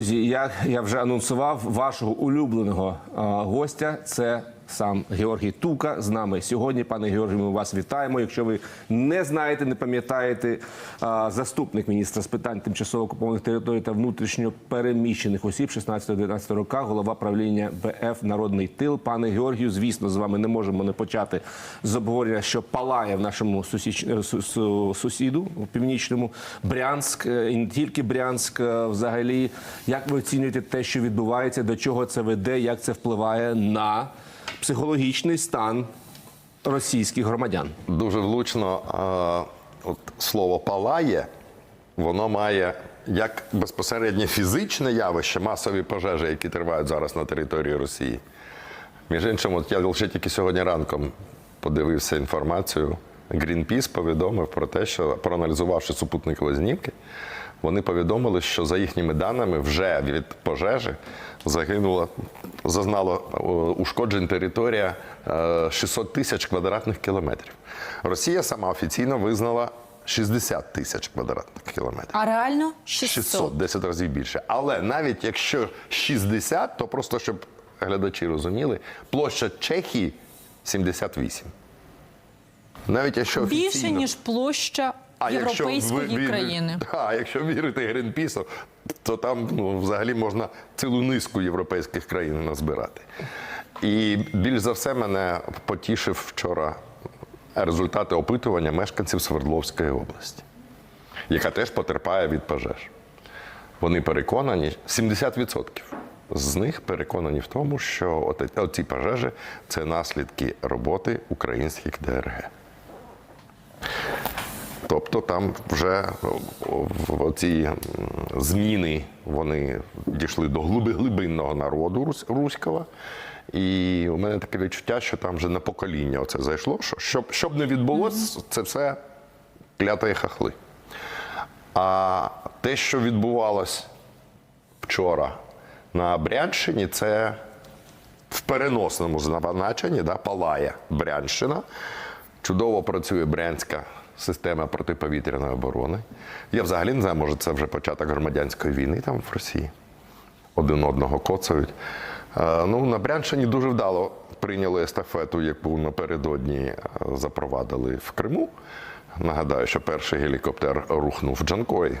Як я вже анонсував вашого улюбленого гостя, це сам Георгій Тука з нами сьогодні. Пане Георгію, ми вас вітаємо. Якщо ви не знаєте, не пам'ятаєте, заступник міністра з питань тимчасово окупованих територій та внутрішньо переміщених осіб 16-19 роках, голова правління БФ Народний тил. Пане Георгію, звісно, з вами не можемо не почати з обговорення, що палає в нашому сусіч... е, су- су- сусіду у північному Брянськ, е, і не тільки Брянськ. е, Взагалі, як ви оцінюєте те, що відбувається, до чого це веде, як це впливає на психологічний стан російських громадян? Дуже влучно а, от слово палає, воно має як безпосереднє фізичне явище, масові пожежі, які тривають зараз на території Росії. Між іншим, от я лише тільки сьогодні ранком подивився інформацію. Greenpeace повідомив про те, що проаналізувавши супутникові знімки, вони повідомили, що за їхніми даними вже від пожежі загинула, зазнала е, ушкоджень територія е, 600 тисяч квадратних кілометрів. Росія сама офіційно визнала 60 тисяч квадратних кілометрів. А реально 600. 600, 10 разів більше. Але навіть якщо 60, то просто щоб глядачі розуміли, площа Чехії 78. Навіть якщо Більше, ніж площа європейської ви- країни. А якщо вірити Грінпісу, то там ну, взагалі можна цілу низку європейських країн назбирати. І більш за все мене потішив вчора результати опитування мешканців Свердловської області, яка теж потерпає від пожеж. Вони переконані, 70% з них переконані в тому, що оці пожежі це наслідки роботи українських ДРГ. Тобто там вже ці зміни вони дійшли до глиби глибинного народу руського. І у мене таке відчуття, що там вже на покоління оце зайшло. Що щоб, щоб не відбулося, це все клятої хахли. А те, що відбувалось вчора на Брянщині, це в переносному значенні да, палає Брянщина. Чудово працює брянська система протиповітряної оборони. Я взагалі не знаю, може це вже початок громадянської війни там в Росії. Один одного коцають. Е, Ну, на Брянщині дуже вдало прийняли естафету, яку напередодні е, запровадили в Криму. Нагадаю, що перший гелікоптер рухнув в Джанкої.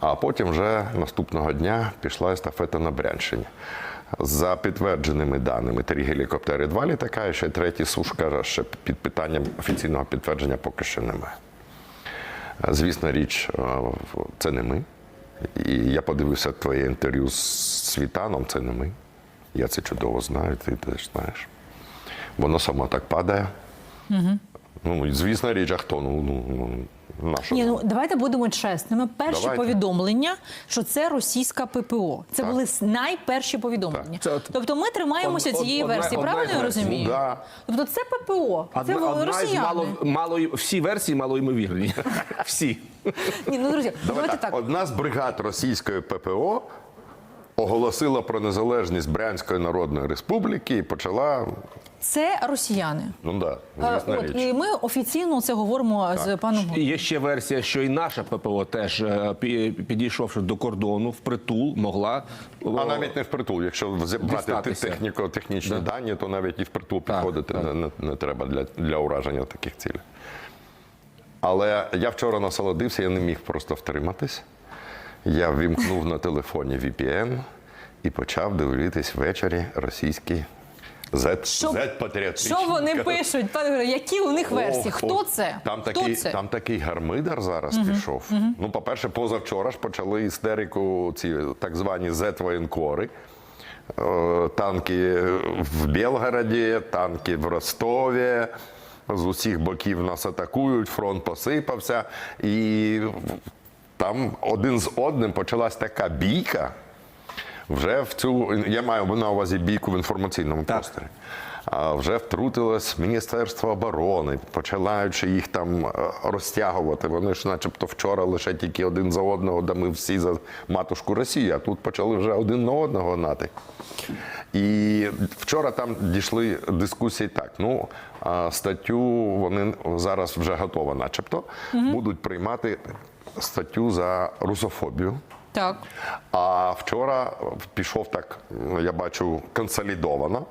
А потім вже наступного дня пішла естафета на Брянщині. За підтвердженими даними, три гелікоптери, два літака, і ще третій сушка, ще під питанням офіційного підтвердження поки що немає. Звісно, річ, е, це не ми. І я подивився твоє інтерв'ю з Світаном, це не ми. Я це чудово знаю, ти теж знаєш. Воно само так падає. Ну, звісно, річ, а хто? Ну, ну, наша. Ні, ну давайте будемо чесними. Перші Давайте. повідомлення, що це російська ППО. Це Так. були найперші повідомлення. Це Тобто ми тримаємося од- цієї одна- версії. одна Правильно із я розумію? Да. Тобто це ППО, це Одна, одна росіяни. мало, мало, всі версії малоймовірні. Всі. Ні, ну друзі, Давай давайте так. так. Одна з бригад російської ППО оголосила про незалежність Брянської Народної Республіки і почала. Це росіяни. Ну да, Е, звісно От річ. і ми офіційно це говоримо з паном. І Є ще версія, що і наша ППО теж е, пі- підійшовши до кордону впритул, могла А навіть не впритул. Якщо взя- брати Дістатися. техніко, технічні дані, то навіть і впритул Так, підходити так. Не, не, не треба для, для ураження таких цілей. Але я вчора насолодився, я не міг просто втриматись. Я ввімкнув на телефоні VPN і почав дивитись ввечері російські Z, Що- Z патріотичні. Що вони пишуть? Пане Григорію, які у них версії? Ох, Хто ох. це? Там Хто такий, це? там такий гармидар зараз пішов. Ну, по-перше, позавчора ж почали істерику ці так звані Z-воєнкори. Е, Танки в Білгороді, танки в Ростові. З усіх боків нас атакують, фронт посипався. І там один з одним почалась така бійка. Вже в цю я маю на увазі бійку в інформаційному просторі. А вже втрутилось Міністерство оборони, починаючи їх там е, розтягувати. Вони ж, начебто, вчора лише тільки один за одного, да ми всі за матушку Росії, а тут почали вже один на одного гнати. І вчора там дійшли дискусії так. Ну, статтю вони зараз вже готова, начебто, будуть приймати статтю за русофобію. Так. А вчора пішов так, я бачу, консолідовано.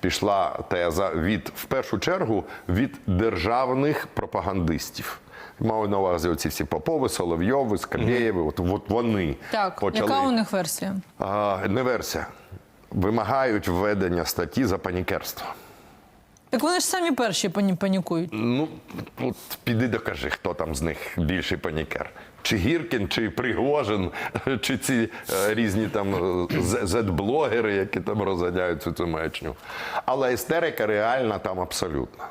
Пішла теза від, в першу чергу, від державних пропагандистів. Маю на увазі оці всі Попови, Соловйови, Скабєєви, от, от вони Так, почали. яка у них версія? А, не версія. Вимагають введення статті за панікерство. Так вони ж самі перші пані панікують. Ну, от піди докажи, хто там з них більший панікер. Чи Гіркін, чи Пригожин, чи ці е, різні там е, з- зет-блогери, які там розганяють цю, цю маячню. Але істерика реальна там абсолютно.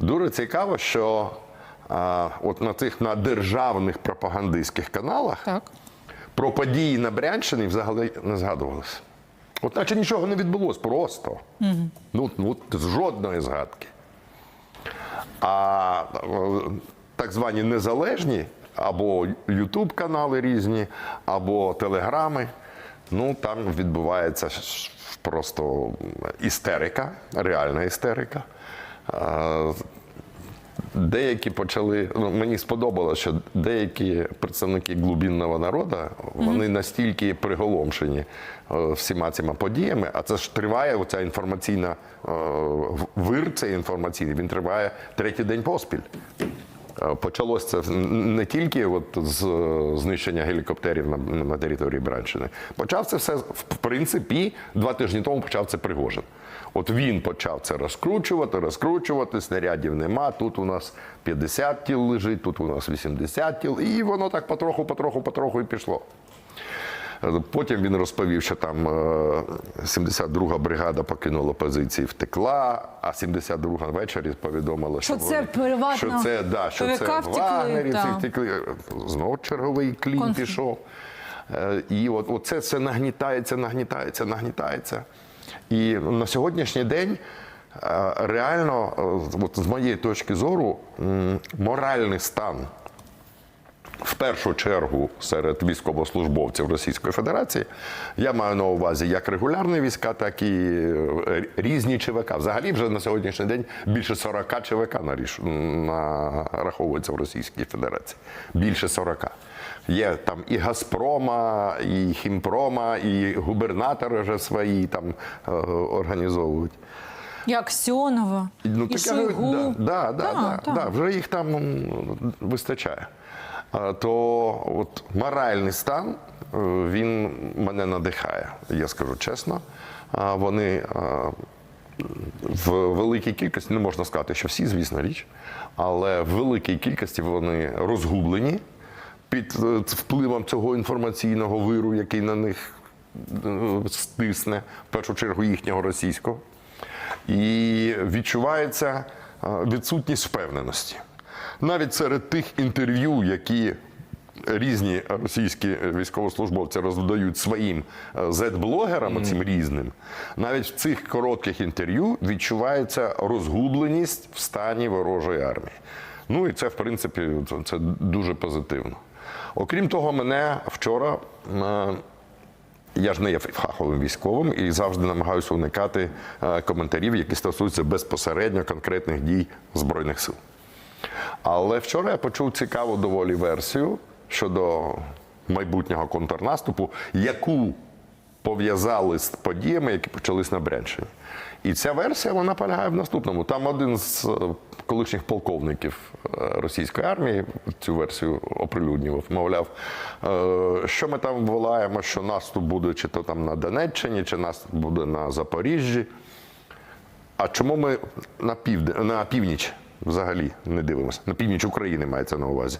Дуже цікаво, що а, от на цих на державних пропагандистських каналах Так. про події на Брянщині взагалі не згадувалося. От наче нічого не відбулось просто. Ну, ну, от жодної згадки. А е, так звані незалежні або Ютуб канали різні, або телеграми. Ну там відбувається просто істерика, реальна істерика. Деякі почали, ну мені сподобалося, що деякі представники глубинного народу вони настільки приголомшені е, всіма цими подіями, а це ж триває оця інформаційна е, вир, цей інформаційний, він триває третій день поспіль. Е, Почалось це не тільки от з знищення гелікоптерів на, на території Бранщини. Почав це все, в принципі, два тижні тому почав це Пригожин. От він почав це розкручувати, розкручувати, снарядів нема. Тут у нас 50 тіл лежить, тут у нас 80 тіл, і воно так потроху, потроху, потроху і пішло. Е, Потім він розповів, що там е, 72-га бригада покинула позиції, втекла, а 72-га ввечері повідомила, що, Що це приватна що це, да, що це втекли, вагнерівці втекли. Знову черговий клін пішов. Е, І от, от це все нагнітається, нагнітається, нагнітається. І на сьогоднішній день е, реально, е, от з моєї точки зору, моральний стан в першу чергу серед військовослужбовців Російської Федерації я маю на увазі як регулярні війська, так і е, різні ЧВК. Взагалі, вже на сьогоднішній день більше 40 ЧВК нараховується в Російській Федерації. Більше 40. Є там і Газпрома, і Хімпрома, і губернатори вже свої там е, організовують. І Аксьонова, Ну, і Шойгу. Да, да, да, Так, да, да, вже їх там вистачає. То от моральний стан е, він мене надихає, я скажу чесно. Вони в великій кількості, не можна сказати, що всі, звісно, річ, але в великій кількості вони розгублені під е, впливом цього інформаційного виру, який на них е, стисне, в першу чергу їхнього російського. І відчувається е, відсутність впевненості. Навіть серед тих інтерв'ю, які різні російські військовослужбовці роздають своїм е, зет-блогерам, цим різним, навіть в цих коротких інтерв'ю відчувається розгубленість в стані ворожої армії. Ну і це, в принципі, це, це дуже позитивно. Окрім того, мене вчора. е, я ж не є фаховим військовим і завжди намагаюся уникати е, коментарів, які стосуються безпосередньо конкретних дій Збройних сил. Але вчора я почув цікаву доволі версію щодо майбутнього контрнаступу, яку пов'язали з подіями, які почались на Брянщині. І ця версія вона полягає в наступному. Там один з е, колишніх полковників е, російської армії цю версію оприлюднював. Мовляв, е, що ми там волаємо, що наступ буде чи то там на Донеччині, чи наступ буде на Запоріжжі. А чому ми на південь, на північ взагалі не дивимося? На північ України мається на увазі.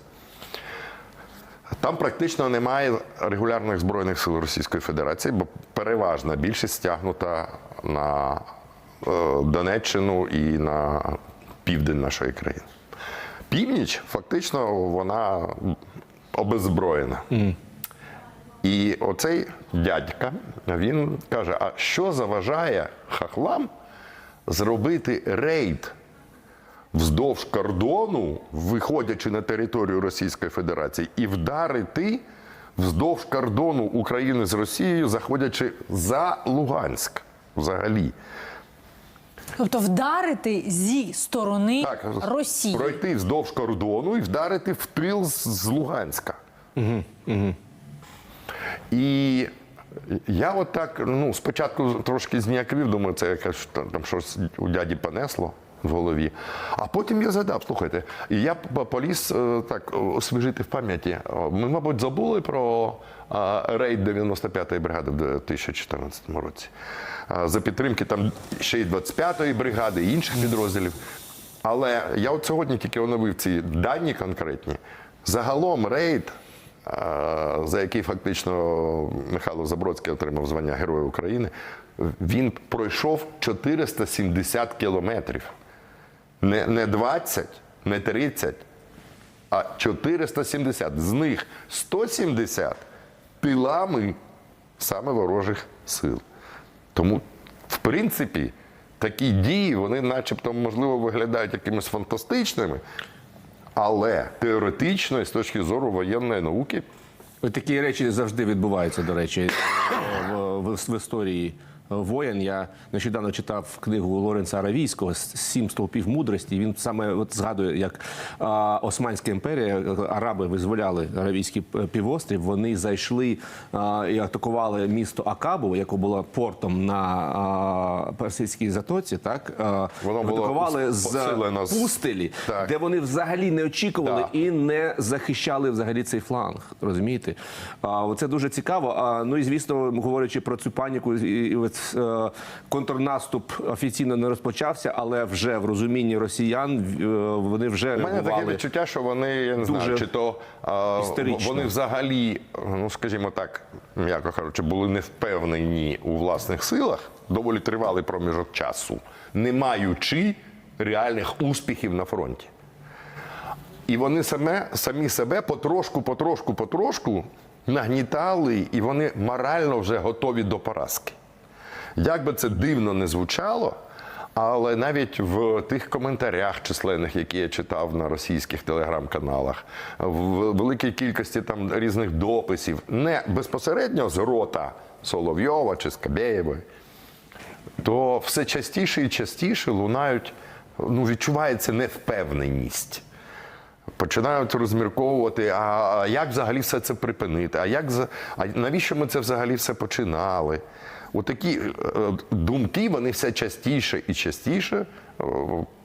Там практично немає регулярних збройних сил Російської Федерації, бо переважна більшість стягнута на е, Донеччину і на південь нашої країни. Північ фактично вона обеззброєна. І оцей дядька він каже: а що заважає хахлам зробити рейд вздовж кордону, виходячи на територію Російської Федерації, і вдарити вздовж кордону України з Росією, заходячи за Луганськ взагалі. Тобто вдарити зі сторони Росії. пройти вздовж кордону і вдарити в тил з, з Луганська. І я от так, ну, спочатку трошки зніяковів, думаю, це якось там там щось у дяді понесло в голові. А потім я згадав, слухайте, я поліз е, так освіжити в пам'яті. Ми, мабуть, забули про рейд 95-ї бригади в 2014 році. За підтримки там ще й 25-ї бригади, і інших підрозділів. Але я от сьогодні тільки оновив ці дані конкретні. Загалом рейд, е, за який фактично Михайло Забродський отримав звання Героя України, він пройшов 470 кілометрів. Не, не 20, не 30, а 470. З них 170 тилами саме ворожих сил. Тому, в принципі, такі дії, вони начебто, можливо, виглядають якимись фантастичними, але теоретично, з точки зору воєнної науки, Ось Такі речі завжди відбуваються, до речі, в, в, в історії воєн. Я нещодавно читав книгу Лоренца Аравійського Сім стовпів мудрості. Він саме от згадує, як а, Османська імперія, араби визволяли Аравійський півострів. Вони зайшли а, і атакували місто Акабу, яке було портом на а, Персидській затоці. Так а, Воно атакували з пустелі, Так. де вони взагалі не очікували Да. і не захищали взагалі цей фланг. Розумієте? А це дуже цікаво. А ну і звісно, говорячи про цю паніку, і, контрнаступ офіційно не розпочався, але вже в розумінні росіян е, вони вже У мене таке відчуття, що вони, я не Дуже знаю, чи то а, вони взагалі, ну скажімо так, м'яко кажучи, були не впевнені у власних силах доволі тривалий проміжок часу, не маючи реальних успіхів на фронті. І вони саме, самі себе потрошку, потрошку, потрошку нагнітали, і вони морально вже готові до поразки. Як би це дивно не звучало, але навіть в тих коментарях численних, які я читав на російських телеграм-каналах, в великій кількості там різних дописів, не безпосередньо з рота Соловйова чи Скабєєвої, то все частіше і частіше лунають, ну, відчувається невпевненість. Починають розмірковувати, а як взагалі все це припинити? А як а навіщо ми це взагалі все починали? Отакі е, думки вони все частіше і частіше е,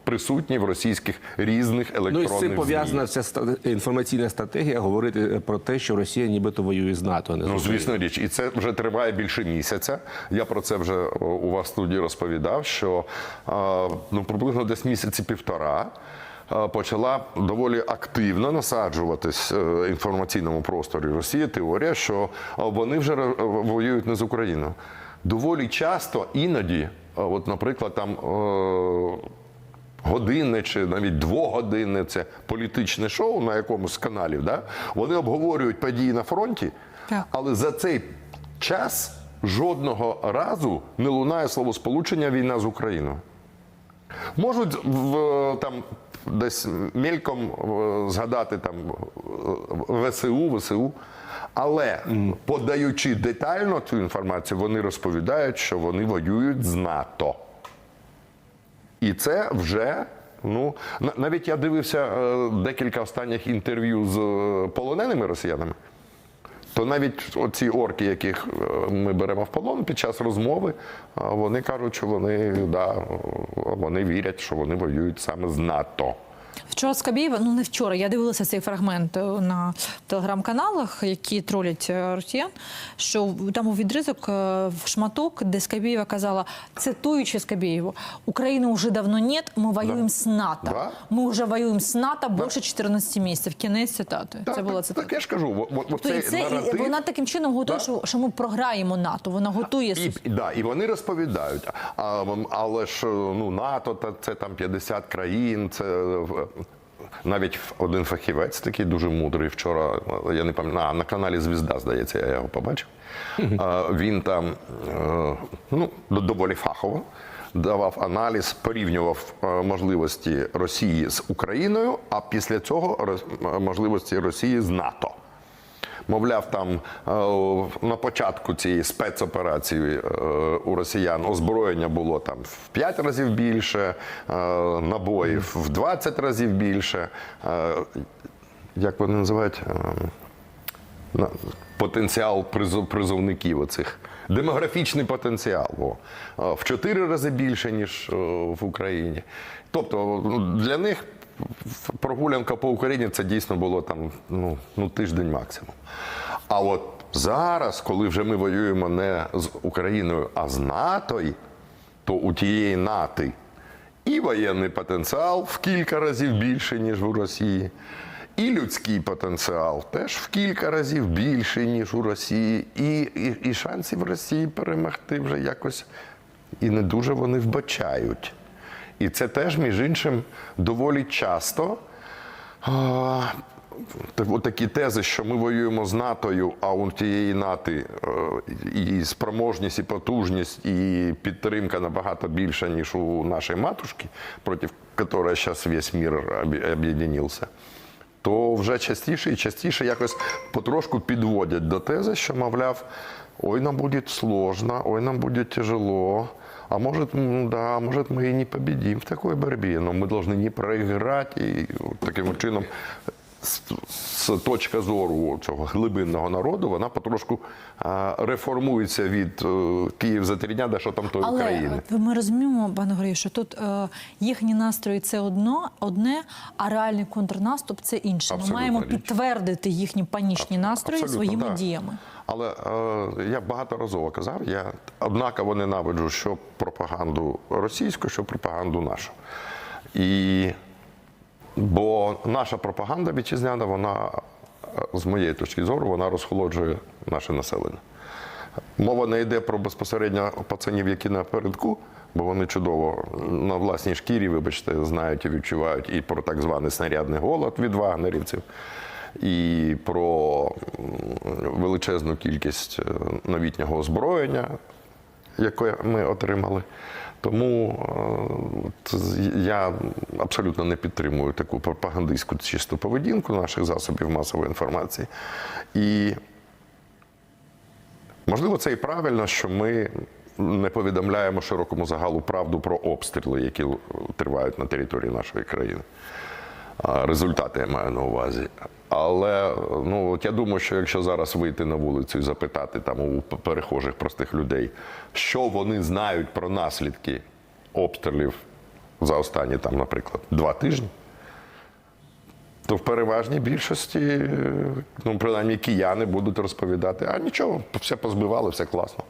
присутні в російських різних Ну і електронних з цим пов'язана вся інформаційна стратегія говорити про те, що Росія нібито воює з НАТО. Не Ну, звісно річ, і це вже триває більше місяця. Я про це вже у вас в студії розповідав, що ну, приблизно десь місяці півтора. Почала доволі активно насаджуватись е, в інформаційному просторі Росії теорія, що вони вже воюють не з Україною. Доволі часто іноді, от, наприклад, там е, годинне чи навіть двогодинне це політичне шоу на якомусь з каналів, да? вони обговорюють події на фронті, Так. але за цей час жодного разу не лунає словосполучення війна з Україною. Можуть в там десь мельком е, згадати там е, ВСУ, ВСУ. Але подаючи детально цю інформацію, вони розповідають, що вони воюють з НАТО. І це вже. Ну, навіть я дивився е, декілька останніх інтерв'ю з полоненими росіянами. То навіть оці орки, яких е, ми беремо в полон під час розмови, е, вони кажуть, що вони, да, е, вони вірять, що вони воюють саме з НАТО. Вчора Скабєєва, ну не вчора, я дивилася цей фрагмент е, на телеграм-каналах, які тролять е, росіян. Що там у відризок е, в шматок, де Скабєєва казала, цитуючи Скабєєву, України вже давно нет, ми воюємо з НАТО. Да. Ми вже воюємо з НАТО більше 14 місяців. Кінець цитати. Так, це була цитата. так я ж кажу, во- во- Тобто цей це, наратив, вона таким чином готує, Да. що, що ми програємо НАТО. Вона готує І, і, да, і вони розповідають, а, але ж ну, НАТО та це там 50 країн, це навіть один фахівець такий дуже мудрий вчора. Я не пам'ятаю, на каналі Звізда, здається, я його побачив. Він там е, ну, доволі фахово. Давав аналіз, порівнював е, можливості Росії з Україною, а після цього можливості Росії з НАТО. Мовляв, там е, на початку цієї спецоперації е, у росіян озброєння було там в 5 разів більше, е, набоїв в 20 разів більше. Як вони називають? Потенціал призовників оцих. Демографічний потенціал о, в чотири рази більше, ніж е, в Україні. Тобто ну, для них прогулянка по Україні це дійсно було там ну, ну, тиждень максимум. А от зараз, коли вже ми воюємо не з Україною, а з НАТО, то у тієї НАТО і воєнний потенціал в кілька разів більше, ніж у Росії, і людський потенціал теж в кілька разів більше, ніж у Росії, і, і, і шансів Росії перемогти вже якось і не дуже вони вбачають. І це теж, між іншим, доволі часто. Такі тези, що ми воюємо з НАТО, а у тієї НАТО е, і спроможність, і потужність, і підтримка набагато більша, ніж у нашої матушки, проти якої зараз весь мір об'є- об'єднався, то вже частіше і частіше якось потрошку підводять до тези, що, мовляв, ой, нам буде сложно, ой, нам буде тяжело А может, м, да, может, мы и не победим в такой борьбе, но мы должны не проиграть. І от таким чином, з, з точки зору цього глибинного народу, вона потрошку а, реформується від е, Київ за три дня до що там тої Але України. ми розуміємо, пане Горію, що тут е, їхні настрої це одно, одне, а реальний контрнаступ це інше. Ми маємо річ. підтвердити їхні панічні настрої Абсолютно, своїми да. діями. Але е, я багаторазово казав, я однаково ненавиджу що пропаганду російську, що пропаганду нашу. І, бо наша пропаганда вітчизняна, вона, е, з моєї точки зору, вона розхолоджує наше населення. Мова не йде про безпосередньо пацанів, які напередку, бо вони чудово на власній шкірі, вибачте, знають і відчувають і про так званий снарядний голод від вагнерівців, і про величезну кількість е, новітнього озброєння, яке ми отримали. Тому е, я абсолютно не підтримую таку пропагандистську чисту поведінку наших засобів масової інформації. І Можливо, це і правильно, що ми не повідомляємо широкому загалу правду про обстріли, які тривають на території нашої країни. Результати я маю на увазі. Але ну, от я думаю, що якщо зараз вийти на вулицю і запитати там у перехожих простих людей, що вони знають про наслідки обстрілів за останні, там, наприклад, два тижні, то в переважній більшості, ну принаймні кияни будуть розповідати, а нічого, все позбивали, все класно.